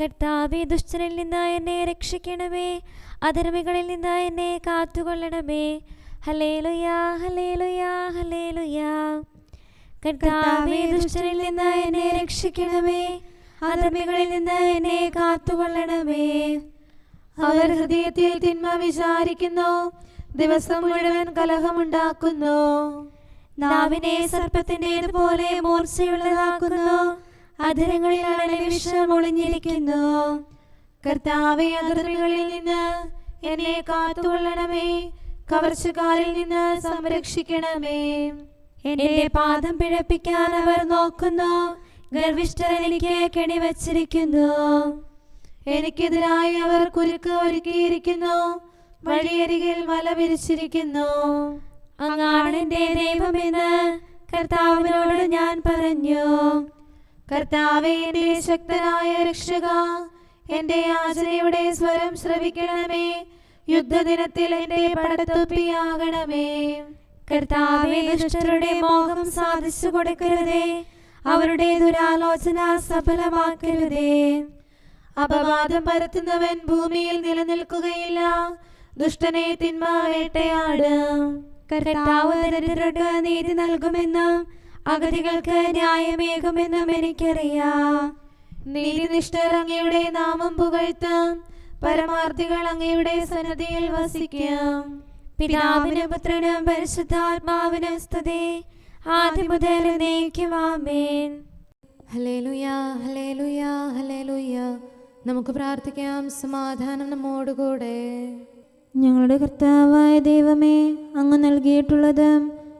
കർത്താവെ ദുഷ്ടനിൽ നിന്ന് എന്നെ രക്ഷിക്കണമേ. അധർമ്മികളിൽ നിന്ന് എന്നെ കാത്തുകൊള്ളണമേ. ഹലേലുയാ ഹലേലുയാ ഹലേലുയാ കർത്താവെ ദുഷ്ടനിൽ നിന്ന് എന്നെ രക്ഷിക്കണമേ. അധർമ്മികളിൽ നിന്ന് എന്നെ കാത്തുകൊള്ളണമേ. അവർ ഹൃദയത്തിൽ തിന്മ വിചാരിക്കുന്നു. ദിവസം മുഴുവൻ കലഹമുണ്ടാക്കുന്നു. നാവിനെ സർപ്പത്തിന്റെ പോലെ മൂർച്ചയുള്ളതാക്കുന്നു. അധരങ്ങളിൽ അണലി വിഷം ഒളിഞ്ഞിരിക്കുന്നു കർത്താവെ അതിർകളിൽ നിന്ന് എന്നെ കാത്തുകൊള്ളണമേ. കവർച്ചക്കാരിൽ നിന്ന് സംരക്ഷിക്കണമേ. എന്റെ പാദം പിഴപ്പിക്കാൻ അവർ നോക്കുന്നു. ഗർഭിഷ്ഠർ എനിക്ക് കെണിവച്ചിരിക്കുന്നു. എനിക്കെതിരായി അവർ കുരുക്ക് ഒരുക്കിയിരിക്കുന്നു. വഴിയരികിൽ വല വിരിച്ചിരിക്കുന്നു. അങ്ങാണെന്റെ ദൈവമെന്ന് കർത്താവിനോട് ഞാൻ പറഞ്ഞു. കർത്താവെ ശക്തനായ രക്ഷക എന്റെ യാചനയുടെ സ്വരം ശ്രവിക്കണമേ. യുദ്ധദിനത്തിൽ എന്റെ പടത്തൊപ്പിയാകണമേ. കർത്താവെ ദുഷ്ടരുടെ മോഹം സാധിച്ചു കൊടുക്കരുതേ. അവരുടെ ദുരാലോചന സഫലമാക്കരുതേ. അപവാദം പരത്തുന്നവൻ ഭൂമിയിൽ നിലനിൽക്കുകയില്ല. ദുഷ്ടനെ തിന്മ വേട്ടയാട്. കർത്താവ് നീതി നൽകുമെന്നും അഗതികൾക്ക് ന്യായമേകുമെന്നും എനിക്കറിയാം നീതിനിഷ്ഠർ അങ്ങയുടെ നാമം പുകഴ്ത്ത. പരമാർത്ഥികൾ അങ്ങയുടെ സന്നദ്ധിയിൽ വസിക്കും. പിതാവിനും പുത്രനും പരിശുദ്ധാത്മാവിനും സ്തുതി. ആദ്യം മുതൽ എന്നേക്കുമാമേൻ ഹലേലുയാ ഹലേലുയാ ഹലേലുയാ നമുക്ക് പ്രാർത്ഥിക്കാം. സമാധാനം നമ്മോടുകൂടെ. ഞങ്ങളുടെ കർത്താവായ ദൈവമേ അങ്ങ് നൽകിയിട്ടുള്ളതും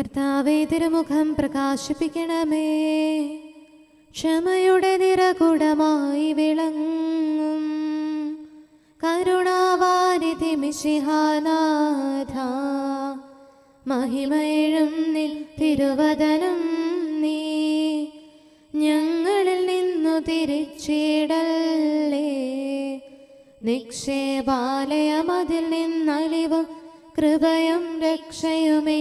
കർത്താവേ തിരുമുഖം പ്രകാശിപ്പിക്കണമേ. ക്ഷമയുടെ നിറകുടമായി വിളങ്ങും. കരുണാവാരിധി മിശിഹാനാഥ. മഹിമയിഴും നിൽ തിരുവതനം നീ. ഞങ്ങളിൽ നിന്നു തിരിച്ചിടല്ലേ. നിക്ഷേപാലയമതിൽ നിന്നലിവും കൃപയും രക്ഷയുമേകീടേണം.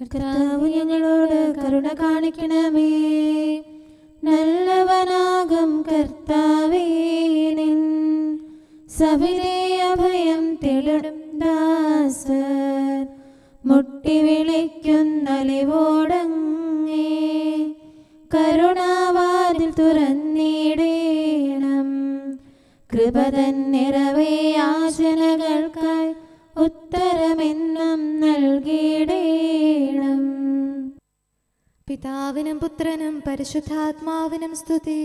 കർത്താവ് ഞങ്ങളോട് കരുണ കാണിക്കണമേ. നല്ലവനാകും കർത്താവേ നിൻ. സവിതേ അഭയം തേടും ദാസർ. മുട്ടി വിളിക്കുന്നലിവോടങ്ങേ കരുണാവാതിൽ തുറന്നിടേണം കൃപതൻ നിറവേ ആശനകൾക്കായി ഉത്തരമെന്നും നൽകിയിടേണം പിതാവിനും പുത്രനും പരിശുദ്ധാത്മാവിനും സ്തുതി.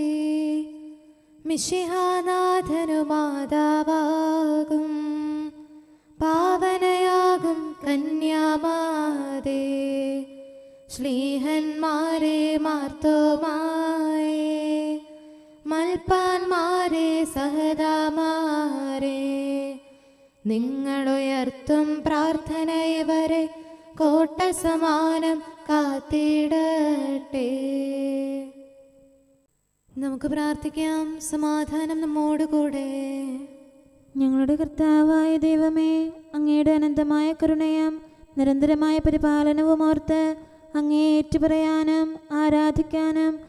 മിഷിഹാനാഥനു മാതാവാകും പാവനയാകും കന്യാമാതേ. ശ്ലീഹന്മാരെ മാർത്തോമായേ. മൽപ്പാന്മാരെ സഹദാമാരെ നിങ്ങളുയർത്തും പ്രാർത്ഥന ഇവരെ കോട്ട സമാനം കാത്തിടട്ടെ. നമുക്ക് പ്രാർത്ഥിക്കാം. സമാധാനം നമ്മോട് കൂടെ. ഞങ്ങളുടെ കർത്താവായ ദൈവമേ അങ്ങയുടെ അനന്തമായ കരുണയും നിരന്തരമായ പരിപാലനവും ഓർത്ത് അങ്ങേ ഏറ്റുപറയാനും ആരാധിക്കാനും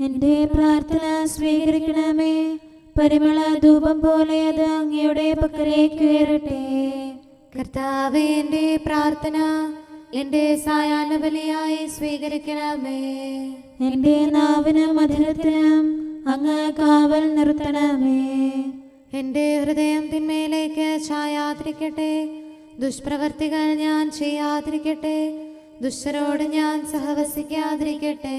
എന്റെ പ്രാർത്ഥന സ്വീകരിക്കണമേ. പരിമള ധൂപം പോലെ അത് അങ്ങയുടെ പക്കലേക്ക് ഉയരട്ടെ കർത്താവ് എന്റെ പ്രാർത്ഥന എന്റെ സായാഹ്ന ബലിയായി സ്വീകരിക്കണമേ. എന്റെ നാവിന് മധുരത്തിനും അങ്ങ് കാവൽ നിർത്തണമേ. എന്റെ ഹൃദയം തിന്മയിലേക്ക് ചായാതിരിക്കട്ടെ ദുഷ്പ്രവർത്തികൾ ഞാൻ ചെയ്യാതിരിക്കട്ടെ. ദുഷ്ടരോട് ഞാൻ സഹവസിക്കാതിരിക്കട്ടെ.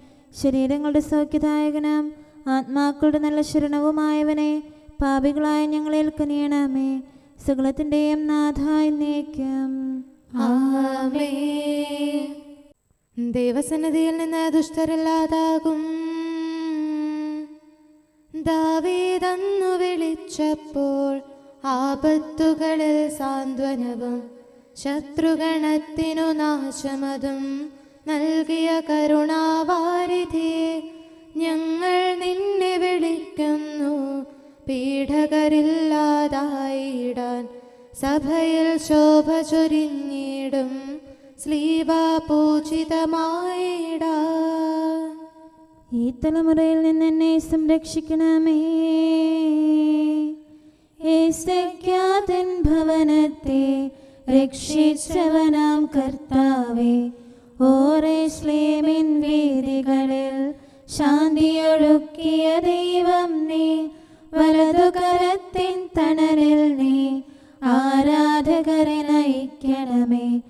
ശരീരങ്ങളുടെ സൗഖ്യദായകനും. ആത്മാക്കളുടെ നല്ല ശരണവുമായവനെ പാപികളായ ഞങ്ങളെ കനിയണമേ സകലത്തിന്റെയും നാഥായി നീക്കം ദൈവസന്നിധിയിൽ നിന്ന് ദുഷ്ടരില്ലാതാകും. ദാവീതന്നു വിളിച്ചപ്പോൾ ആപത്തുകളിൽ സാന്ത്വനവും ശത്രുഗണത്തിനു നാശമതും. നൽകിയ കരുണാവാരിധി ഞങ്ങൾ നിന്നെ വിളിക്കുന്നു. പീഠകരില്ലാതായിടാൻ സഭയിൽ ശോഭ ചൊരിഞ്ഞിടും. സ്ലീവ ഈ തലമുറയിൽ നിന്ന് എന്നെ സംരക്ഷിക്കണമേ. ഭവനത്തെ രക്ഷിച്ചവനാം കർത്താവേ. ഓരേശ്ലേമിൻ വീതികളിൽ ശാന്തിയൊഴുക്കിയ ദൈവം നീ വലതുകരത്തിൻ തണലിൽ നീ ആരാധകരെ നയിക്കണമേ.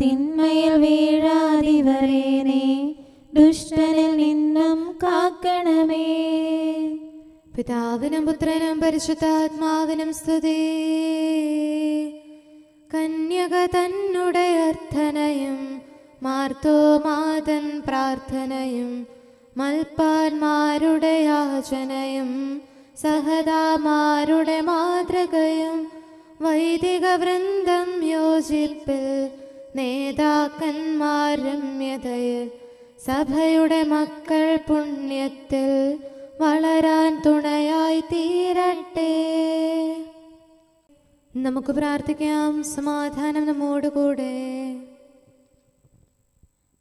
തിന്മയിൽ വീഴാതിവരെ നീ ദുഷ്ടനിൽ നിന്നും കാക്കണമേ. പിതാവിനും പുത്രനും പരിശുദ്ധാത്മാവിനും സ്തുതി. കന്യക തന്നുടെ അർത്ഥനയും മാർത്തോമാതൻ പ്രാർത്ഥനയും മൽപ്പാന്മാരുടെ യാചനയും സഹദാമാരുടെ മാതൃകയും വൈദിക വൃന്ദം യോജിപ്പിൽ നേതാക്കന്മാർ രമ്യതയിൽ സഭയുടെ മക്കൾ പുണ്യത്തിൽ വളരാൻ തുണയായി തീരട്ടെ. നമുക്ക് പ്രാർത്ഥിക്കാം. സമാധാനം നമ്മോടുകൂടെ.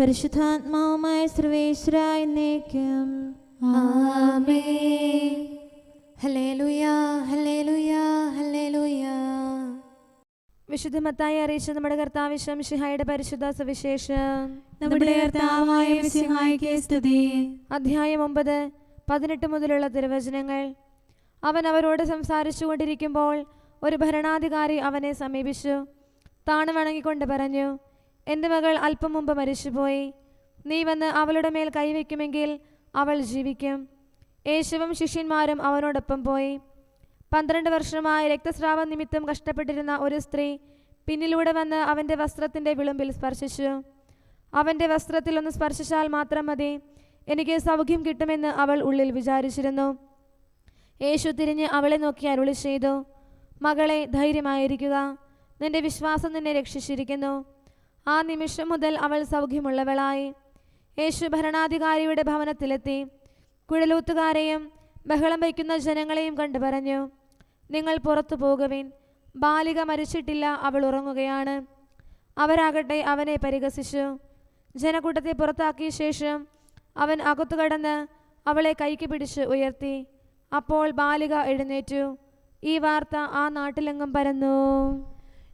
പരിശുദ്ധാത്മാവുമായ സർവേശ്വരായ എന്നേക്കും. ആമേൻ. Hallelujah hallelujah hallelujah. വിശുദ്ധ മത്തായി അറിയിച്ച നമ്മുടെ കർത്താവ് ഷിഹായുടെ പരിശുദ്ധ സവിശേഷം. നമ്മുടെ കർത്താവായ സ്തുതി. അധ്യായം ഒമ്പത് പതിനെട്ട് മുതലുള്ള തിരുവചനങ്ങൾ. അവൻ അവരോട് സംസാരിച്ചു കൊണ്ടിരിക്കുമ്പോൾ ഒരു ഭരണാധികാരി അവനെ സമീപിച്ചു. താണു വണങ്ങിക്കൊണ്ട് പറഞ്ഞു എന്റെ മകൾ അല്പം മുമ്പ് മരിച്ചുപോയി. നീ വന്ന് അവളുടെ മേൽ കൈവയ്ക്കുമെങ്കിൽ അവൾ ജീവിക്കും. യേശുവും ശിഷ്യന്മാരും അവനോടൊപ്പം പോയി. പന്ത്രണ്ട് വർഷമായി രക്തസ്രാവ നിമിത്തം കഷ്ടപ്പെട്ടിരുന്ന ഒരു സ്ത്രീ പിന്നിലൂടെ വന്ന് അവന്റെ വസ്ത്രത്തിന്റെ വിളുമ്പിൽ സ്പർശിച്ചു. അവന്റെ വസ്ത്രത്തിൽ ഒന്ന് സ്പർശിച്ചാൽ മാത്രം മതി. എനിക്ക് സൗഖ്യം കിട്ടുമെന്ന് അവൾ ഉള്ളിൽ വിചാരിച്ചിരുന്നു. യേശു തിരിഞ്ഞ് അവളെ നോക്കി അരുളി ചെയ്തു. മകളെ ധൈര്യമായിരിക്കുക. നിന്റെ വിശ്വാസം നിന്നെ രക്ഷിച്ചിരിക്കുന്നു. ആ നിമിഷം മുതൽ അവൾ സൗഖ്യമുള്ളവളായി. യേശു ഭരണാധികാരിയുടെ ഭവനത്തിലെത്തി. കുഴലൂത്തുകാരെയും ബഹളം വയ്ക്കുന്ന ജനങ്ങളെയും കണ്ടു പറഞ്ഞു നിങ്ങൾ പുറത്തു പോകുവിൻ. ബാലിക മരിച്ചിട്ടില്ല അവൾ ഉറങ്ങുകയാണ്. അവരാകട്ടെ അവനെ പരിഹസിച്ചു. ജനക്കൂട്ടത്തെ പുറത്താക്കിയ ശേഷം അവൻ അകത്തു കടന്ന് അവളെ കൈക്ക് പിടിച്ച് ഉയർത്തി. അപ്പോൾ ബാലിക എഴുന്നേറ്റു. ഈ വാർത്ത ആ നാട്ടിലെങ്ങും പരന്നു.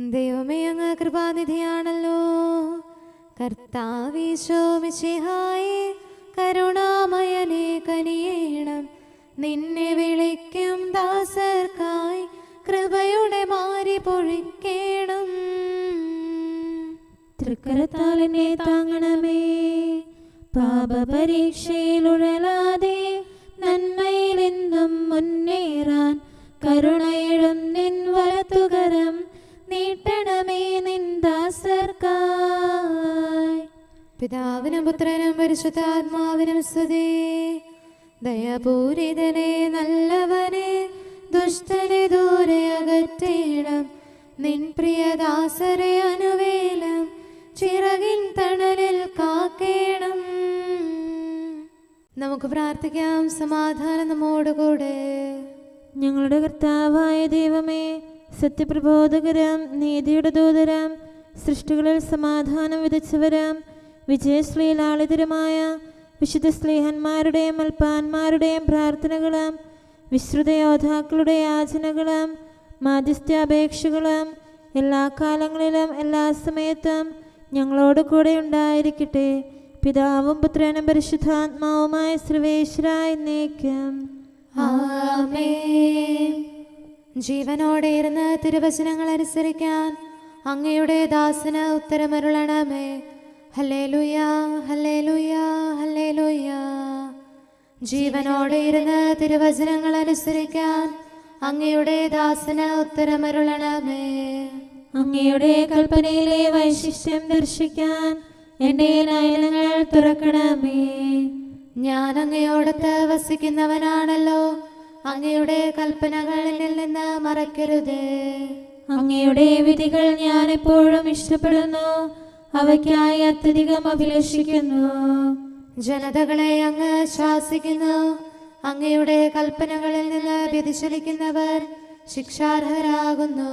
ദൈവമേ അങ്ങ് കൃപാനിധിയാണല്ലോ. കർത്താവീശോമിശിഹായി കരുണാമയനെ കനിയേണം. നിന്നെ വിളിക്കും ദാസർക്കായി കൃപയുടെ മാരി പൊഴിക്കേണം. തൃക്കരത്താൽ എന്നെ താങ്ങണമേ പാപപരീക്ഷയിൽ ഉഴലാതെ നന്മയിലെന്നും മുന്നേറാൻ കരുണയിടും നിൻ വലത്തുകരം നീട്ടണമേ നിൻ ദാസർക്കായി. പിതാവിനും പുത്രനും പരിശുദ്ധാത്മാവിനും സ്തുതി. ദയപൂരിതനെ നല്ലവനെ ദുഷ്ടനെ ദൂരെ അകറ്റേണം. നിൻ പ്രിയദാസരെ അനുവേലം ചിറകിൻ തണലിൽ കാക്കേണം. നമുക്ക് പ്രാർത്ഥിക്കാം സമാധാനം നമ്മോടുകൂടെ. ഞങ്ങളുടെ കർത്താവായ ദൈവമേ സത്യപ്രബോധകരം നീതിയുടെ ദൂതരാം സൃഷ്ടികളിൽ സമാധാനം വിതച്ചവരം വിജയശ്രീലാളിതരമായ വിശുദ്ധ സ്നേഹന്മാരുടെയും അൽപ്പാന്മാരുടെയും പ്രാർത്ഥനകളാം വിശ്രുത യോദ്ധാക്കളുടെ യാചനകളാം മാധ്യസ്ഥാപേക്ഷകളാം എല്ലാ കാലങ്ങളിലും എല്ലാ സമയത്തും ഞങ്ങളോട് കൂടെ ഉണ്ടായിരിക്കട്ടെ പിതാവും പുത്രനും പരിശുദ്ധാത്മാവുമായ ശ്രീവേശ്വരായി നീക്കം ആമേൻ. ജീവനോടെ ഇരുന്ന് തിരുവചനങ്ങൾ അനുസരിക്കാൻ അങ്ങയുടെ ദാസന് ഉത്തരമരുളണമേ. ഹലേ ലുയാ ഹലേ ഹല്ലേലൂയ ഹലേ ഹല്ലേലൂയ. ജീവനോടെ ഇരുന്ന് തിരുവചനങ്ങൾ അനുസരിക്കാൻ അങ്ങയുടെ ദാസന് ഉത്തരമരുളണമേ. അങ്ങയുടെ കൽപ്പനയിലെ വൈശിഷ്ട്യം ദർശിക്കാൻ എന്റെ നയനങ്ങൾ തുറക്കണമേ. ഞാൻ അങ്ങയോടത്ത് വസിക്കുന്നവനാണല്ലോ. അങ്ങയുടെ കൽപ്പനകളിൽ നിന്ന് മറക്കരുത്. അങ്ങയുടെ വിധികൾ ഞാൻ എപ്പോഴും ഇഷ്ടപ്പെടുന്നു. അവയ്ക്കായി അത്യധികം അഭിലഷിക്കുന്നു. ജനതകളെ അങ്ങ് ശാസിക്കുന്നു. അങ്ങയുടെ കൽപ്പനകളിൽ നിന്ന് വ്യതിചലിക്കുന്നവർ ശിക്ഷാർഹരാകുന്നു.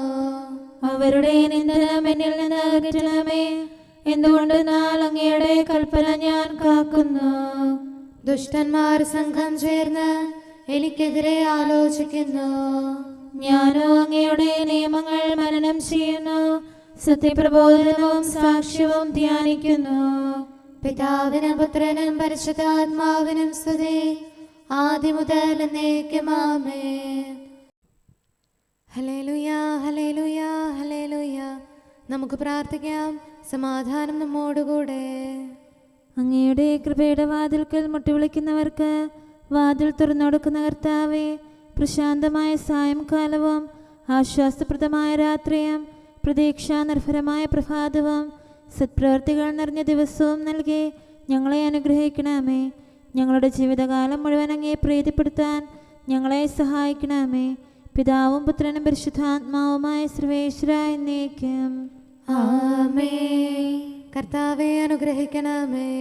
അവരുടെ നിന്ദനം എന്നിൽ നിന്ന് അകറ്റണമേ. എന്തുകൊണ്ട് നാൾ അങ്ങയുടെ കൽപ്പന ഞാൻ കാക്കുന്നു. ദുഷ്ടന്മാർ സംഘം ചേർന്ന് എനിക്കെതിരെ ആലോചിക്കുന്നു. ഞാനോ അങ്ങയുടെ നിയമങ്ങൾ മനനം ചെയ്യുന്നു. സത്യപ്രബോധനവും സാക്ഷ്യവും ധ്യാനിക്കുന്നു. പിതാവിനും പുത്രനും പരിശുദ്ധാത്മാവിനും സ്തുതി. ആദ്യം മുതൽ എന്നേക്കുമാമേ ഹലേലുയ ഹലേലുയ ഹലേലുയ നമുക്ക് പ്രാർത്ഥിക്കാം. സമാധാനം നമ്മോടുകൂടെ. അങ്ങയുടെ കൃപയുടെ വാതിൽക്കൽ മുട്ടിവിളിക്കുന്നവർക്ക് വാതിൽ തുറന്നുകൊടുക്കുന്ന കർത്താവെ പ്രശാന്തമായ സായംകാലവും ആശ്വാസപ്രദമായ രാത്രിയും പ്രതീക്ഷാനിർഭരമായ പ്രഭാതവും സത്പ്രവർത്തികൾ നിറഞ്ഞ ദിവസവും നൽകി ഞങ്ങളെ അനുഗ്രഹിക്കണമേ. ഞങ്ങളുടെ ജീവിതകാലം മുഴുവൻ അങ്ങേ പ്രീതിപ്പെടുത്താൻ ഞങ്ങളെ സഹായിക്കണമേ. പിതാവും പുത്രനും പരിശുദ്ധാത്മാവുമായ സർവേശ്വര എന്നേക്കും. ആമേ കർത്താവെ അനുഗ്രഹിക്കണമേ.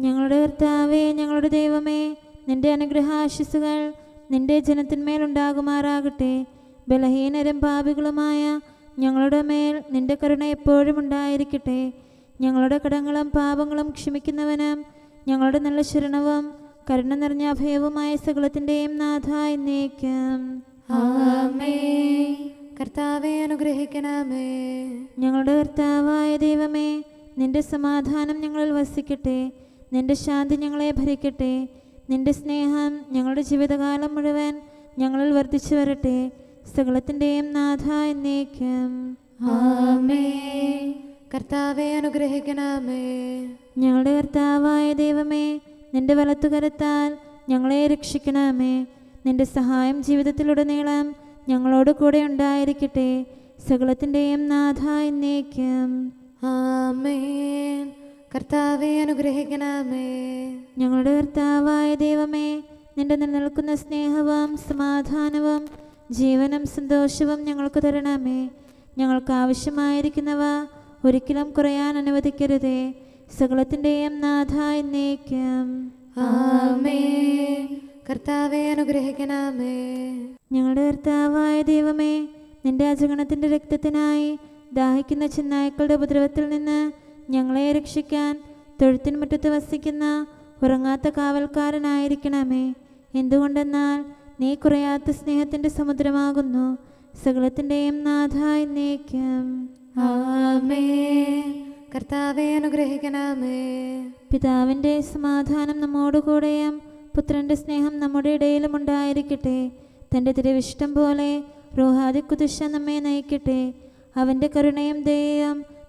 ഞങ്ങളുടെ കർത്താവേ ഞങ്ങളുടെ ദൈവമേ നിന്റെ അനുഗ്രഹാശിസുകൾ നിന്റെ ജനത്തിന്മേലുണ്ടാകുമാറാകട്ടെ. ബലഹീനരും പാപികളുമായ ഞങ്ങളുടെ മേൽ നിന്റെ കരുണ എപ്പോഴും ഉണ്ടായിരിക്കട്ടെ. ഞങ്ങളുടെ കടങ്ങളും പാപങ്ങളും ക്ഷമിക്കുന്നവനും ഞങ്ങളുടെ നല്ല ശരണവും കരുണ നിറഞ്ഞ അഭയവുമായ സകലത്തിന്റെയും നാഥ എന്നേക്കും. ആമേ. കർത്താവെ അനുഗ്രഹിക്കണമേ. ഞങ്ങളുടെ കർത്താവായ ദൈവമേ നിന്റെ സമാധാനം ഞങ്ങളിൽ വസിക്കട്ടെ. നിന്റെ ശാന്തി ഞങ്ങളെ ഭരിക്കട്ടെ. നിന്റെ സ്നേഹം ഞങ്ങളുടെ ജീവിതകാലം മുഴുവൻ ഞങ്ങളിൽ വർദ്ധിച്ചു വരട്ടെ. സകലത്തിന്റെയും നാഥ എന്നേക്കും. ആമേ കർത്താവെ അനുഗ്രഹിക്കണമേ. ഞങ്ങളുടെ കർത്താവായ ദൈവമേ നിന്റെ വലത്തുകരത്താൽ ഞങ്ങളെ രക്ഷിക്കണമേ. നിന്റെ സഹായം ജീവിതത്തിലുടനീളം ഞങ്ങളോട് കൂടെ ഉണ്ടായിരിക്കട്ടെ. സകലത്തിന്റെയും നാഥ എന്നേക്കും. ആമേൻ. കർത്താവെ അനുഗ്രഹിക്കണമേ. ഞങ്ങളുടെ കർത്താവായ ദൈവമേ നിന്റെ നിലനിൽക്കുന്ന സ്നേഹവും സമാധാനവും ജീവനും സന്തോഷവും ഞങ്ങൾക്ക് തരണമേ. ഞങ്ങൾക്ക് ആവശ്യമായിരിക്കുന്നവ ഒരിക്കലും കുറയാൻ അനുവദിക്കരുതേ. സകലത്തിന്റെയും നാഥ എന്നേക്കും. ആമേ കർത്താവെ അനുഗ്രഹിക്കണമേ. ഞങ്ങളുടെ കർത്താവായ ദൈവമേ നിന്റെ അജഗണത്തിന്റെ രക്തത്തിനായി ദാഹിക്കുന്ന ചെന്നായ്ക്കളുടെ ഉപദ്രവത്തിൽ നിന്ന് ഞങ്ങളെ രക്ഷിക്കാൻ തൊഴുത്തിൻ മുറ്റത്ത് വസിക്കുന്ന ഉറങ്ങാത്ത കാവൽക്കാരനായിരിക്കണമേ. എന്തുകൊണ്ടെന്നാൽ നീ കുറയാത്ത സ്നേഹത്തിന്റെ സമുദ്രമാകുന്നു. സകലത്തിന്റെയും നാഥ എന്നേക്കും. ആമേൻ. കർത്താവെ അനുഗ്രഹിക്കണമേ. പിതാവിന്റെ സമാധാനം നമ്മോടുകൂടെയും പുത്രന്റെ സ്നേഹം നമ്മുടെ ഇടയിലും ഉണ്ടായിരിക്കട്ടെ. തന്റെ തിരുവിഷ്ടം പോലെ റോഹാദി കുതിശ നമ്മെ നയിക്കട്ടെ. അവന്റെ കരുണയും ദയയും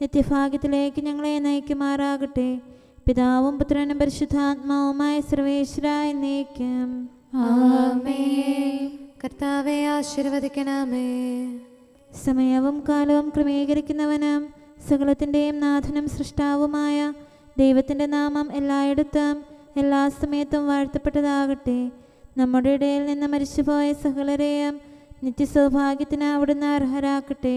നിത്യഭാഗ്യത്തിലേക്ക് ഞങ്ങളെ നയിക്കുമാറാകട്ടെ. പിതാവും പുത്രനും പരിശുദ്ധാത്മാവുമായ സർവേശ്വര എന്നേക്കും. കർത്താവെ ആശീർവദിക്കണമേ. സമയവും കാലവും ക്രമീകരിക്കുന്നവനും സകലത്തിന്റെയും നാഥനും സൃഷ്ടാവുമായ ദൈവത്തിന്റെ നാമം എല്ലായിടത്തും എല്ലാ സമയത്തും വാഴ്ത്തപ്പെട്ടതാകട്ടെ. നമ്മുടെ ഇടയിൽ നിന്ന് മരിച്ചുപോയ സകലരെയും നിത്യസൗഭാഗ്യത്തിന് അവിടുന്ന് അർഹരാക്കട്ടെ.